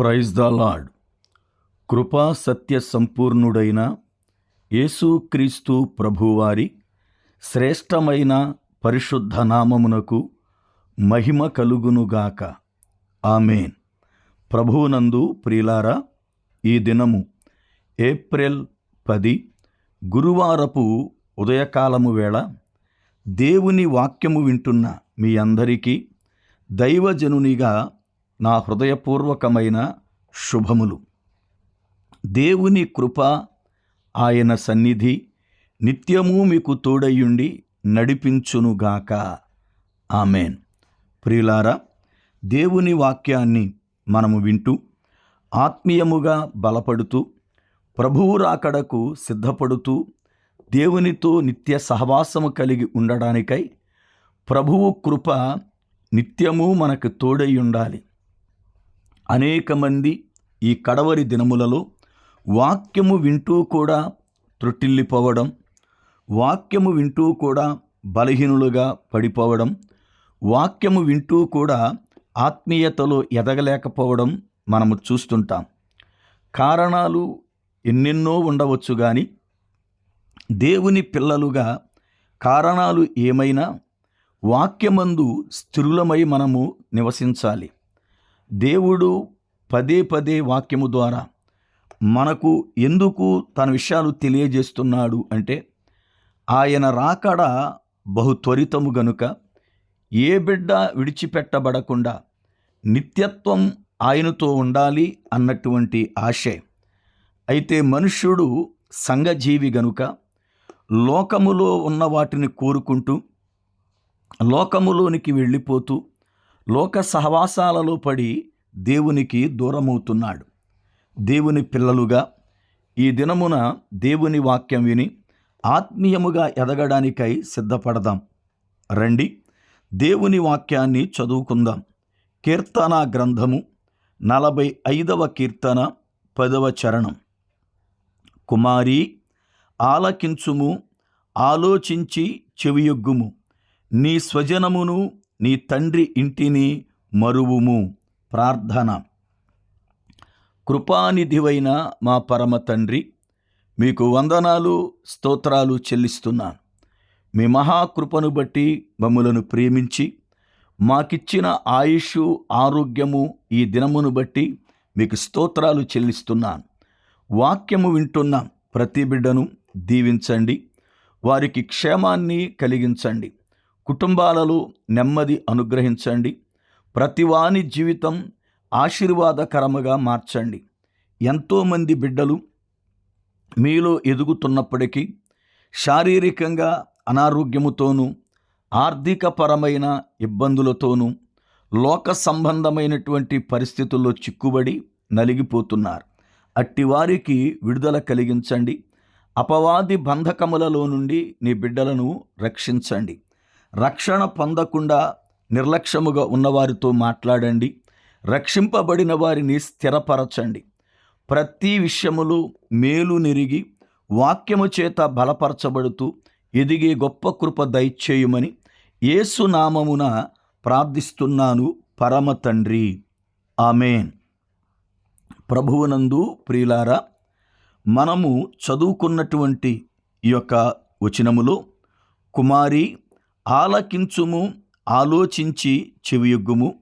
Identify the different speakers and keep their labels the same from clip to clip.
Speaker 1: Praise the lord కృపా సత్య సంపూర్ణుడైన యేసుక్రీస్తు ప్రభువారి శ్రేష్టమైన పరిశుద్ధ నామమునకు మహిమ కలుగునుగాక ఆమెన్. ప్రభువునందు ప్రియులారా ఈ దినము ఏప్రిల్ పది గురువారపు ఉదయకాలము వేళ దేవుని వాక్యము వింటున్న మీ అందరికీ దైవజనునిగా నా హృదయపూర్వకమైన శుభములు. దేవుని కృప ఆయన సన్నిధి నిత్యము మీకు తోడయ్యుండి నడిపించునుగాక. ఆమెన్. ప్రియులారా దేవుని వాక్యాన్ని మనము వింటూ ఆత్మీయముగా బలపడుతూ ప్రభువు రాకడకు సిద్ధపడుతూ దేవునితో నిత్య సహవాసము కలిగి ఉండడానికై ప్రభువు కృప నిత్యము మనకు తోడై ఉండాలి అనేక మంది ఈ కడవరి దినములలో వాక్యము వింటూ కూడా త్రొట్టిల్లిపోవడం వాక్యము వింటూ కూడా బలహీనులుగా పడిపోవడం వాక్యము వింటూ కూడా ఆత్మీయతలో ఎదగలేకపోవడం మనము చూస్తుంటాం. కారణాలు ఎన్నెన్నో ఉండవచ్చు కానీ దేవుని పిల్లలుగా కారణాలు ఏమైనా వాక్యమందు స్థిరులమై మనము నివసించాలి. దేవుడు పదే పదే వాక్యము ద్వారా మనకు ఎందుకు తన విషయాలు తెలియజేస్తున్నాడు అంటే ఆయన రాకడ బహు త్వరితము గనుక ఏ బిడ్డ విడిచిపెట్టబడకుండా నిత్యత్వం ఆయనతో ఉండాలి అన్నటువంటి ఆశే. అయితే మనుష్యుడు సంఘజీవి గనుక లోకములో ఉన్న వాటిని కోరుకుంటూ లోకములోనికి వెళ్ళిపోతూ లోక సహవాసాలలో పడి దేవునికి దూరమవుతున్నాడు. దేవుని పిల్లలుగా ఈ దినమున దేవుని వాక్యం విని ఆత్మీయముగా ఎదగడానికై సిద్ధపడదాం. రండి దేవుని వాక్యాన్ని చదువుకుందాం. కీర్తన గ్రంథము నలభై ఐదవ కీర్తన పదవ చరణం. కుమారి ఆలకించుము ఆలోచించి చెవియొగ్గుము. నీ స్వజనమును నీ తండ్రి ఇంటిని మరువుము. ప్రార్థన. కృపానిధివైన మా పరమ తండ్రి మీకు వందనాలు స్తోత్రాలు చెల్లిస్తున్నాను. మీ మహాకృపను బట్టి మమ్ములను ప్రేమించి మాకిచ్చిన ఆయుష్ ఆరోగ్యము ఈ దినమును బట్టి మీకు స్తోత్రాలు చెల్లిస్తున్నాను. వాక్యము వింటున్న ప్రతి బిడ్డను దీవించండి. వారికి క్షేమాన్ని కలిగించండి. కుటుంబాలలో నెమ్మది అనుగ్రహించండి. ప్రతివాని జీవితం ఆశీర్వాదకరముగా మార్చండి. ఎంతోమంది బిడ్డలు మీలో ఎదుగుతున్నప్పటికీ శారీరకంగా అనారోగ్యముతోనూ ఆర్థికపరమైన ఇబ్బందులతోనూ లోక సంబంధమైనటువంటి పరిస్థితుల్లో చిక్కుబడి నలిగిపోతున్నారు. అట్టివారికి విడుదల కలిగించండి. అపవాది బంధకములలో నుండి నీ బిడ్డలను రక్షించండి. రక్షణ పొందకుండా నిర్లక్ష్యముగా ఉన్నవారితో మాట్లాడండి. రక్షింపబడిన వారిని స్థిరపరచండి. ప్రతి విషయములో మేలు నెరిగి వాక్యము చేత బలపరచబడుతూ ఎదిగే గొప్ప కృప దయచేయమని ఏసునామమున ప్రార్థిస్తున్నాను పరమ తండ్రి. ఆమెన్. ప్రభువునందు ప్రియులారా మనము చదువుకున్నటువంటి ఈ యొక్క వచనములో కుమారి ఆలకించుము ఆలోచించి చెవియొగ్గుము.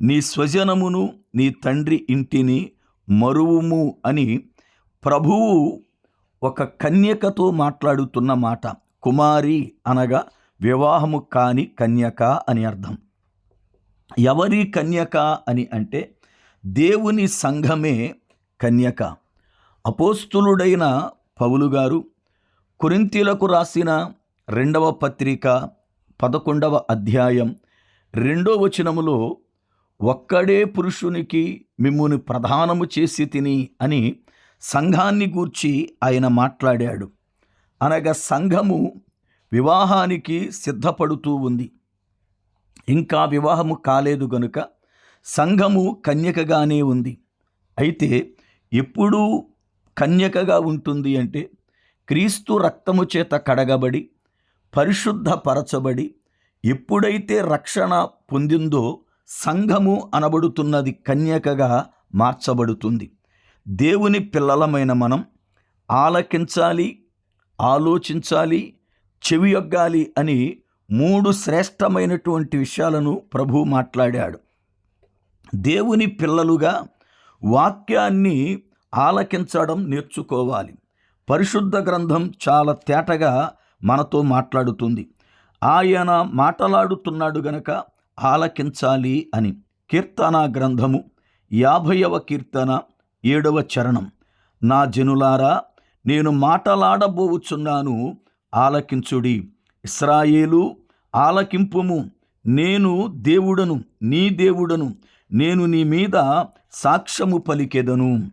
Speaker 1: నీ స్వజనమును నీ తండ్రి ఇంటిని మరువుము అని ప్రభువు ఒక కన్యకతో మాట్లాడుతున్న మాట. కుమారి అనగా వివాహము కాని కన్యక అని అర్థం. ఎవరి కన్యక అని అంటే దేవుని సంఘమే కన్యక. అపోస్తులుడైన పౌలు గారు కురింతీలకు రాసిన రెండవ పత్రిక పదకొండవ అధ్యాయం రెండో వచనములో ఒక్కడే పురుషునికి మిమ్మును ప్రధానము చేసి తిని అని సంఘాన్ని గూర్చి ఆయన మాట్లాడాడు. అనగా సంఘము వివాహానికి సిద్ధపడుతూ ఉంది. ఇంకా వివాహము కాలేదు గనుక సంఘము కన్యకగానే ఉంది. అయితే ఎప్పుడూ కన్యకగా ఉంటుంది అంటే క్రీస్తు రక్తము చేత కడగబడి పరిశుద్ధపరచబడి ఎప్పుడైతే రక్షణ పొందిందో సంఘము అనబడుతున్నది కన్యకగా మార్చబడుతుంది. దేవుని పిల్లలమైన మనం ఆలకించాలి ఆలోచించాలి చెవియొగ్గాలి అని మూడు శ్రేష్టమైనటువంటి విషయాలను ప్రభు మాట్లాడాడు. దేవుని పిల్లలుగా వాక్యాన్ని ఆలకించడం నేర్చుకోవాలి. పరిశుద్ధ గ్రంథం చాలా తేటగా మనతో మాట్లాడుతుంది. ఆయన మాట్లాడుతున్నాడు గనక ఆలకించాలి అని. కీర్తన గ్రంథము యాభైవ కీర్తన ఏడవ చరణం. నా జనులారా నేను మాటలాడబోవుచున్నాను ఆలకించుడి. ఇస్రాయేలు ఆలకింపుము. నేను దేవుడను నీ దేవుడను నేను నీ మీద సాక్ష్యము పలికెదను.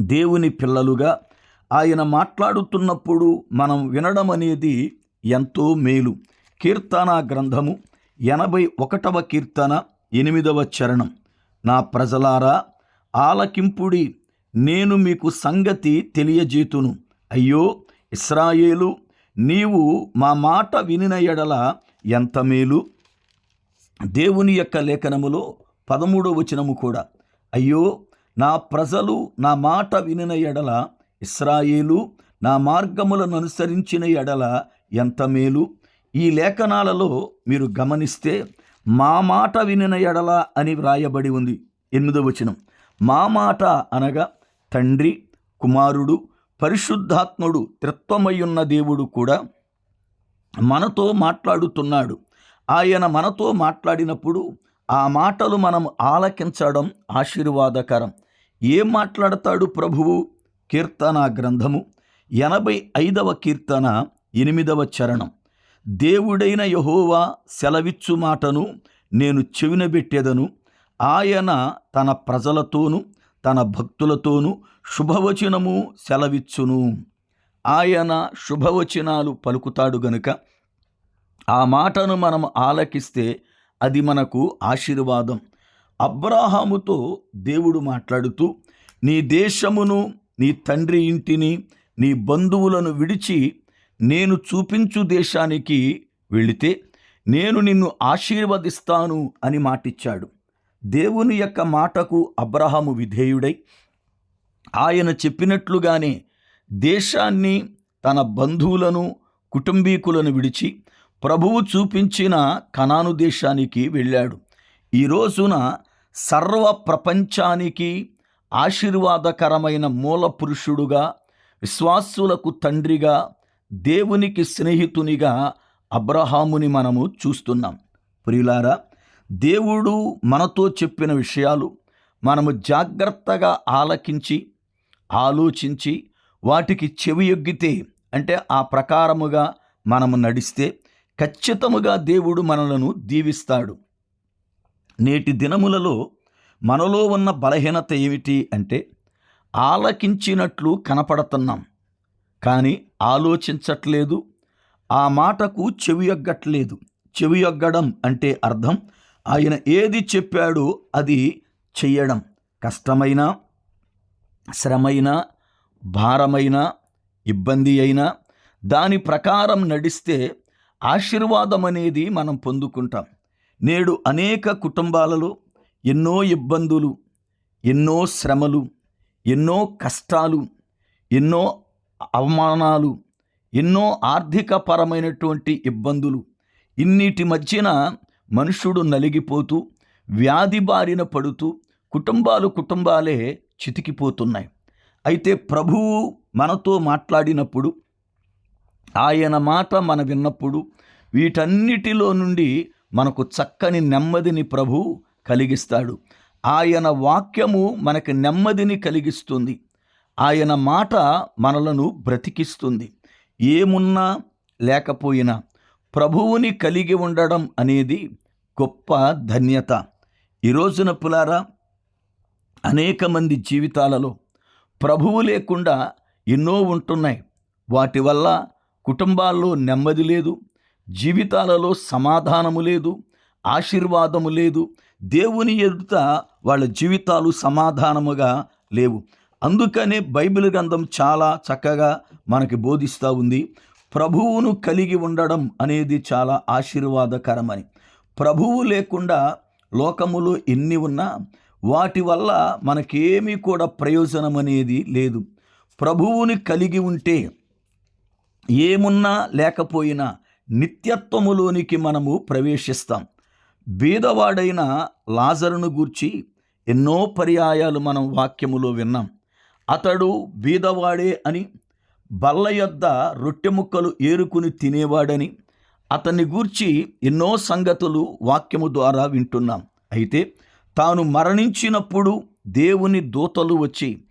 Speaker 1: దేవుని పిల్లలుగా ఆయన మాట్లాడుతున్నప్పుడు మనం వినడం అనేది ఎంతో మేలు. కీర్తన గ్రంథము ఎనభై ఒకటవ కీర్తన ఎనిమిదవ చరణం. నా ప్రజలారా ఆలకింపుడి నేను మీకు సంగతి తెలియజేతును. అయ్యో ఇస్రాయేలు నీవు మా మాట వినిన ఎడల ఎంత మేలు. దేవుని యొక్క లేఖనములో పదమూడవ వచనము కూడా. అయ్యో నా ప్రజలు నా మాట వినిన ఎడల ఇస్రాయేలు నా మార్గములను అనుసరించిన ఎడల ఎంత మేలు. ఈ లేఖనాలలో మీరు గమనిస్తే మా మాట వినిన ఎడల అని వ్రాయబడి ఉంది. ఎనిమిదో వచనం. మా మాట అనగా తండ్రి కుమారుడు పరిశుద్ధాత్ముడు త్రిత్వమయ్యున్న దేవుడు కూడా మనతో మాట్లాడుతున్నాడు. ఆయన మనతో మాట్లాడినప్పుడు ఆ మాటలు మనం ఆలకించడం ఆశీర్వాదకరం. ఏం మాట్లాడతాడు ప్రభువు? కీర్తన గ్రంథము ఎనభై ఐదవ కీర్తన ఎనిమిదవ చరణం. దేవుడైన యహోవా సెలవిచ్చు మాటను నేను చెవినబెట్టెదను. ఆయన తన ప్రజలతోనూ తన భక్తులతోనూ శుభవచనము సెలవిచ్చును. ఆయన శుభవచనాలు పలుకుతాడు గనుక ఆ మాటను మనం ఆలకిస్తే అది మనకు ఆశీర్వాదం. అబ్రాహాముతో దేవుడు మాట్లాడుతూ నీ దేశమును నీ తండ్రి ఇంటిని నీ బంధువులను విడిచి నేను చూపించు దేశానికి వెళితే నేను నిన్ను ఆశీర్వదిస్తాను అని మాటిచ్చాడు. దేవుని యొక్క మాటకు అబ్రహాము విధేయుడై ఆయన చెప్పినట్లుగానే దేశాన్ని తన బంధువులను కుటుంబీకులను విడిచి ప్రభువు చూపించిన కనాను దేశానికి వెళ్ళాడు. ఈ రోజున సర్వ ప్రపంచానికి ఆశీర్వాదకరమైన మూల పురుషుడుగా విశ్వాసులకు తండ్రిగా దేవునికి స్నేహితునిగా అబ్రహాముని మనము చూస్తున్నాం. ప్రియులారా దేవుడు మనతో చెప్పిన విషయాలు మనము జాగ్రత్తగా ఆలకించి ఆలోచించి వాటికి చెవియొగ్గితే అంటే ఆ ప్రకారముగా మనము నడిస్తే ఖచ్చితముగా దేవుడు మనలను దీవిస్తాడు. నేటి దినములలో మనలో ఉన్న బలహీనత ఏమిటి అంటే ఆలకించినట్లు కనపడుతున్నాం కానీ ఆలోచించట్లేదు ఆ మాటకు చెవియొగ్గట్లేదు చెవియొగ్గడం అంటే అర్థం ఆయన ఏది చెప్పాడో అది చెయ్యడం. కష్టమైన శ్రమైన భారమైన ఇబ్బంది అయినా దాని ప్రకారం నడిస్తే ఆశీర్వాదం అనేది మనం పొందుకుంటాం. నేడు అనేక కుటుంబాలలో ఎన్నో ఇబ్బందులు ఎన్నో శ్రమలు ఎన్నో కష్టాలు ఎన్నో అవమానాలు ఎన్నో ఆర్థికపరమైనటువంటి ఇబ్బందులు. ఇన్నిటి మధ్యన మనుషుడు నలిగిపోతూ వ్యాధి బారిన పడుతూ కుటుంబాలు కుటుంబాలే చితికిపోతున్నాయి. అయితే ప్రభువు మనతో మాట్లాడినప్పుడు ఆయన మాట మన విన్నప్పుడు వీటన్నిటిలో నుండి మనకు చక్కని నెమ్మదిని ప్రభు కలిగిస్తాడు. ఆయన వాక్యము మనకు నెమ్మదిని కలిగిస్తుంది. ఆయన మాట మనలను బ్రతికిస్తుంది. ఏమున్నా లేకపోయినా ప్రభువుని కలిగి ఉండడం అనేది గొప్ప ధన్యత. ఈ రోజున పులారా అనేక మంది జీవితాలలో ప్రభువు లేకుండా ఎన్నో ఉంటున్నాయి. వాటి వల్ల కుటుంబాల్లో నెమ్మది లేదు జీవితాలలో సమాధానము లేదు ఆశీర్వాదము లేదు దేవుని ఎదుట వాళ్ళ జీవితాలు సమాధానముగా లేవు. అందుకనే బైబిల్ గ్రంథం చాలా చక్కగా మనకి బోధిస్తూ ఉంది. ప్రభువును కలిగి ఉండడం అనేది చాలా ఆశీర్వాదకరమని. ప్రభువు లేకుండా లోకములో ఎన్ని ఉన్నా వాటి వల్ల మనకేమీ కూడా ప్రయోజనం అనేది లేదు. ప్రభువుని కలిగి ఉంటే ఏమున్నా లేకపోయినా నిత్యత్వములోనికి మనము ప్రవేశిస్తాం. బీదవాడైన లాజరును గూర్చి ఎన్నో పర్యాయాలు మనం వాక్యములో విన్నాం. అతడు బీదవాడే అని బల్ల యొద్ద రొట్టె ముక్కలు ఏరుకుని తినేవాడని అతన్ని గూర్చి ఎన్నో సంగతులు వాక్యము ద్వారా వింటున్నాం. అయితే తాను మరణించినప్పుడు దేవుని దూతలు వచ్చి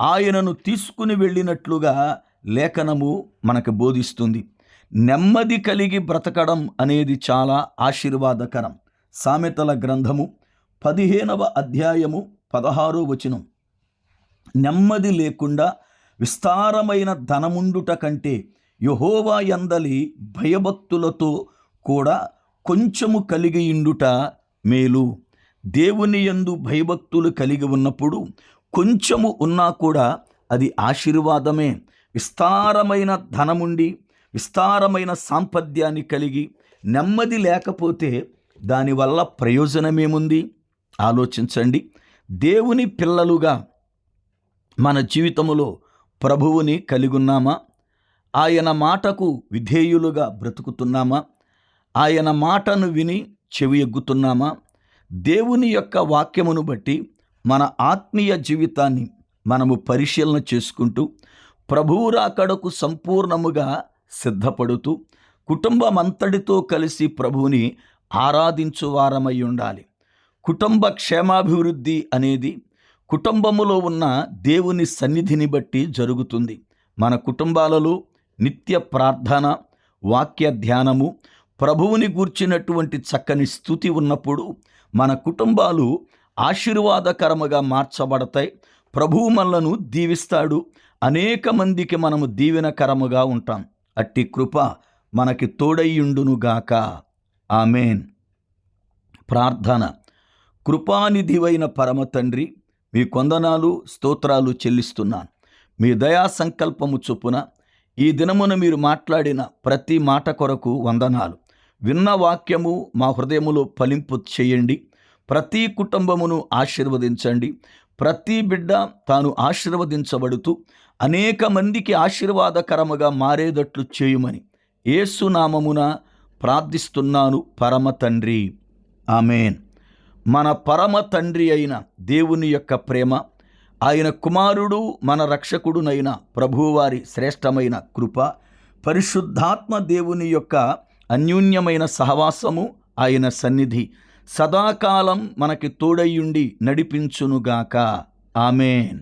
Speaker 1: ఆయనను తీసుకుని వెళ్ళినట్లుగా లేఖనము మనకు బోధిస్తుంది. నెమ్మది కలిగి బ్రతకడం అనేది చాలా ఆశీర్వాదకరం. సామెతల గ్రంథము పదిహేనవ అధ్యాయము పదహారో వచనం. నెమ్మది లేకుండా విస్తారమైన ధనముండుట కంటే యహోవా ఎందలి భయభక్తులతో కూడా కొంచెము కలిగి ఇండుట మేలు. దేవుని యందు భయభక్తులు కలిగి ఉన్నప్పుడు కొంచెము ఉన్నా కూడా అది ఆశీర్వాదమే. విస్తారమైన ధనముండి విస్తారమైన సాంపద్యాన్ని కలిగి నెమ్మది లేకపోతే దానివల్ల ప్రయోజనమేముంది? ఆలోచించండి. దేవుని పిల్లలుగా మన జీవితములో ప్రభువుని కలిగి ఉన్నామా ఆయన మాటకు విధేయులుగా బ్రతుకుతున్నామా? ఆయన మాటను విని చెవి ఎగ్గుతున్నామా? దేవుని యొక్క వాక్యమును బట్టి మన ఆత్మీయ జీవితాన్ని మనము పరిశీలన చేసుకుంటూ ప్రభువు రాకడకు సంపూర్ణముగా సిద్ధపడుతూ కుటుంబం అంతటితో కలిసి ప్రభువుని ఆరాధించు వారమై ఉండాలి. కుటుంబ క్షేమాభివృద్ధి అనేది కుటుంబములో ఉన్న దేవుని సన్నిధిని బట్టి జరుగుతుంది. మన కుటుంబాలలో నిత్య ప్రార్థన వాక్య ధ్యానము ప్రభువుని గూర్చినటువంటి చక్కని స్థుతి ఉన్నప్పుడు మన కుటుంబాలు ఆశీర్వాదకరముగా మార్చబడతాయి. ప్రభువు మనలను దీవిస్తాడు. అనేక మందికి మనము దీవెనకరముగా ఉంటాం. అట్టి కృప మనకి తోడయ్యుండునుగాక ఆమెన్. ప్రార్థన. కృపానిధివైన పరమ తండ్రి మీ కొందనాలు స్తోత్రాలు చెల్లిస్తున్నాను. మీ దయా సంకల్పము చొప్పున ఈ దినమున మీరు మాట్లాడిన ప్రతి మాట కొరకు వందనాలు. విన్న వాక్యము మా హృదయములో ఫలింపు చేయండి. ప్రతి కుటుంబమును ఆశీర్వదించండి. ప్రతి బిడ్డ తాను ఆశీర్వదించబడుతూ అనేక మందికి ఆశీర్వాదకరముగా మారేటట్లు చేయుమని. ఏసునామమున ప్రార్థిస్తున్నాను పరమ తండ్రి. ఆమెన్. మన పరమ తండ్రి అయిన దేవుని యొక్క ప్రేమ ఆయన కుమారుడు మన రక్షకుడునైన ప్రభువారి శ్రేష్టమైన కృప పరిశుద్ధాత్మ దేవుని యొక్క అన్యూన్యమైన సహవాసము ఆయన సన్నిధి సదాకాలం మనకి తోడయ్యుండి నడిపించునుగాక. ఆమెన్.